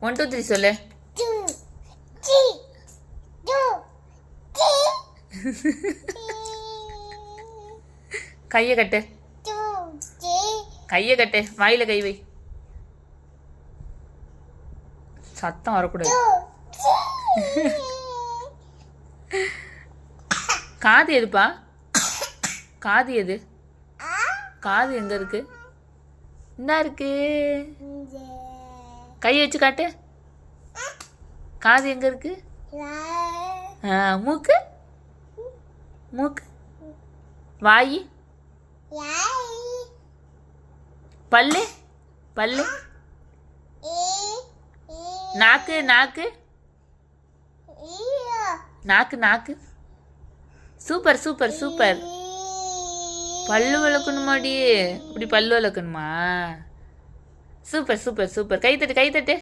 One two three சொல்லு. கையை கட்டு. கையை கட்டு. வாயில கை வை. சத்தம் வரக்கூடாது. காது எதுப்பா? காது எது? காது எங்க இருக்கு? இந்தா இருக்கு. கை வச்சு காட்டு. காது எங்க இருக்கு? மூக்கு? மூக்கு. வாய்? பல்லு? பல்லு. நாக்கு நாக்கு? நாக்கு நாக்கு. Super super super. பல்லு விளக்கணுமாடி இப்படி பல்லு விளக்கணுமா சூப்பர் சூப்பர் சூப்பர். கைத்தட்டு கைத்தட்டு